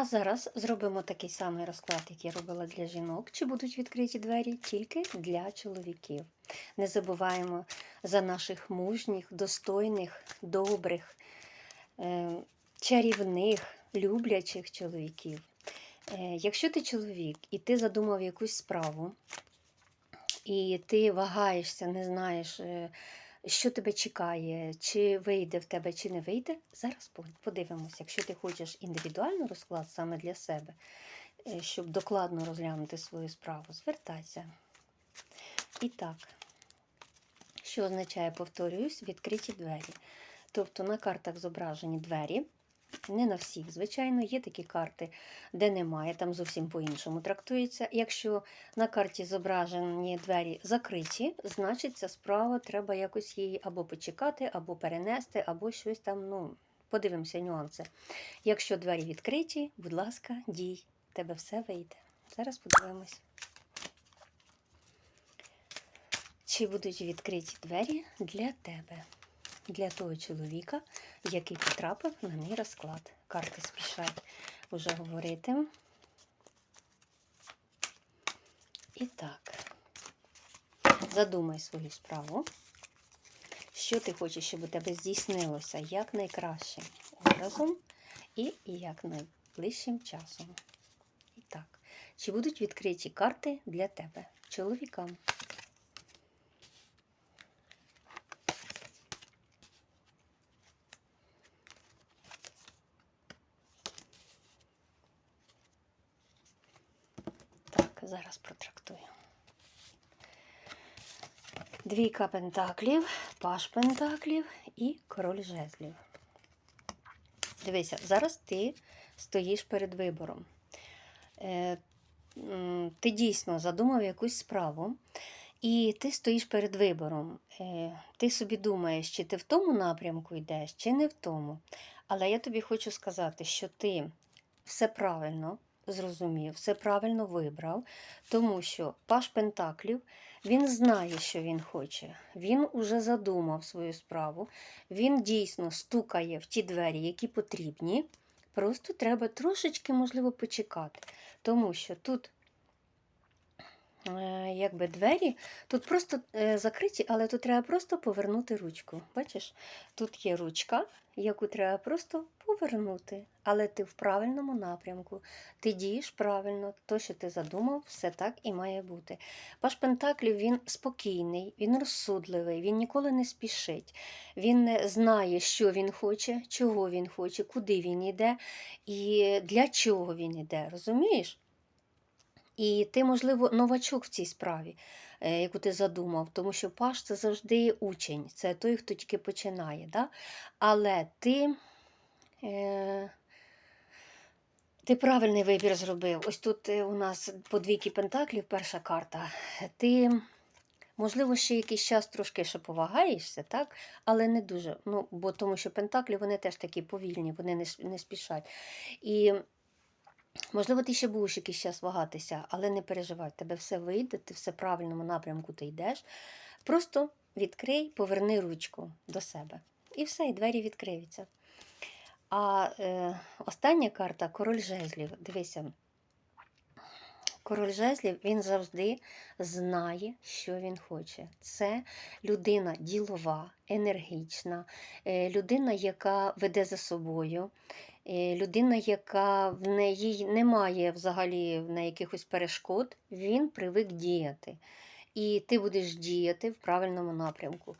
А зараз зробимо такий самий розклад, як я робила для жінок. Чи будуть відкриті двері тільки для чоловіків. Не забуваємо за наших мужніх, достойних, добрих, е, чарівних, люблячих чоловіків. Е, Якщо ти чоловік і ти задумав якусь справу, і ти вагаєшся, не знаєш, е, що тебе чекає, чи вийде в тебе, чи не вийде, зараз подивимося. Якщо ти хочеш індивідуальний розклад саме для себе, е, щоб докладно розглянути свою справу, звертайся. І так, що означає, повторююсь, відкриті двері. Тобто на картах зображені двері. Не на всіх, звичайно, є такі карти, де немає, там зовсім по-іншому трактується. Якщо на карті зображені двері закриті, значить ця справа треба якось її або почекати, або перенести, або щось там. ну, Подивимося нюанси. Якщо двері відкриті, будь ласка, дій, тебе все вийде. Зараз подивимось. Чи будуть відкриті двері для тебе, для того чоловіка, який потрапив на мій розклад. Карти спішать вже говорити. І так, задумай свою справу. Що ти хочеш, щоб у тебе здійснилося якнайкращим образом і якнайближчим часом. І так, чи будуть відкриті карти для тебе, чоловікам? Так, зараз протрактую. Двійка пентаклів, паш пентаклів і король жезлів. Дивися, зараз ти стоїш перед вибором. Е, ти дійсно задумав якусь справу, і ти стоїш перед вибором. Е, ти собі думаєш, чи ти в тому напрямку йдеш, чи не в тому. Але я тобі хочу сказати, що ти все правильно зрозумів, все правильно вибрав, тому що Паш Пентаклів він знає, що він хоче. Він уже задумав свою справу. Він дійсно стукає в ті двері, які потрібні. Просто треба трошечки, можливо, почекати. Тому що тут якби двері, тут просто е, закриті, але тут треба просто повернути ручку. Бачиш, тут є ручка, яку треба просто повернути. Але ти в правильному напрямку. Ти дієш правильно, то, що ти задумав, все так і має бути. Паш Пентаклів він спокійний, він розсудливий, він ніколи не спішить. Він знає, що він хоче, чого він хоче, куди він йде і для чого він йде. Розумієш? І ти, можливо, новачок в цій справі, е, яку ти задумав, тому що Паш це завжди учень, це той, хто тільки починає. Да? Але ти. Е... Ти правильний вибір зробив. Ось тут е, у нас по двійки пентаклів перша карта. Ти, можливо, ще якийсь час трошки ще повагаєшся, так? але не дуже. Ну, бо тому що пентаклі вони теж такі повільні, вони не, не спішать. І можливо, ти ще будеш якийсь час вагатися, але не переживай, тебе все вийде, ти все в правильному напрямку ти йдеш. Просто відкрий, поверни ручку до себе. І все, і двері відкриються. А е, остання карта король жезлів. Дивися. Король жезлів він завжди знає, що він хоче. Це людина ділова, енергічна, е, людина, яка веде за собою, людина, яка в неї немає взагалі неї якихось перешкод, він привик діяти. І ти будеш діяти в правильному напрямку.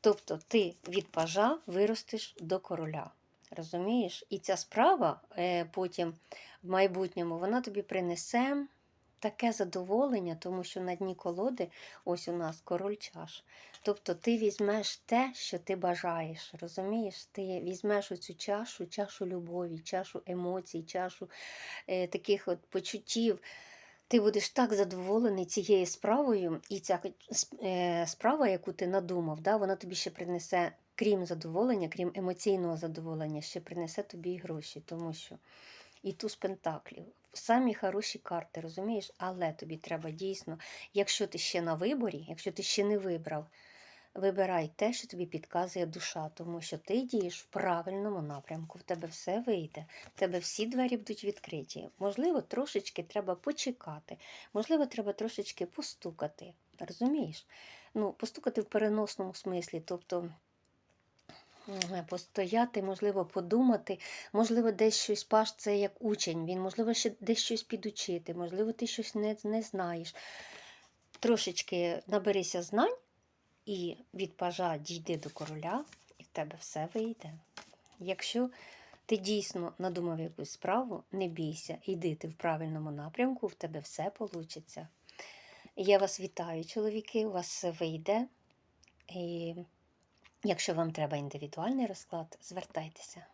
Тобто ти від пажа виростеш до короля. Розумієш? І ця справа е, потім в майбутньому вона тобі принесе таке задоволення, тому що на дні колоди ось у нас король чаш. Тобто ти візьмеш те, що ти бажаєш. Розумієш? Ти візьмеш оцю чашу, чашу любові, чашу емоцій, чашу е, таких от почуттів. Ти будеш так задоволений цією справою, і ця е, справа, яку ти надумав, да, вона тобі ще принесе, крім задоволення, крім емоційного задоволення, ще принесе тобі гроші, тому що і туз пентаклів. Самі хороші карти, розумієш? Але тобі треба дійсно, якщо ти ще на виборі, якщо ти ще не вибрав вибирай те, що тобі підказує душа, тому що ти дієш в правильному напрямку, в тебе все вийде, в тебе всі двері будуть відкриті. Можливо, трошечки треба почекати, можливо, треба трошечки постукати. Розумієш? Ну, постукати в переносному смислі, тобто постояти, можливо, подумати, можливо, десь щось паш це як учень, він, можливо, ще десь щось підучити, можливо, ти щось не, не знаєш. Трошечки наберися знань і від пажа дійди до короля, і в тебе все вийде. Якщо ти дійсно надумав якусь справу, не бійся, йди ти в правильному напрямку, в тебе все вийде. Я вас вітаю, чоловіки, у вас все вийде. І якщо вам треба індивідуальний розклад, звертайтеся.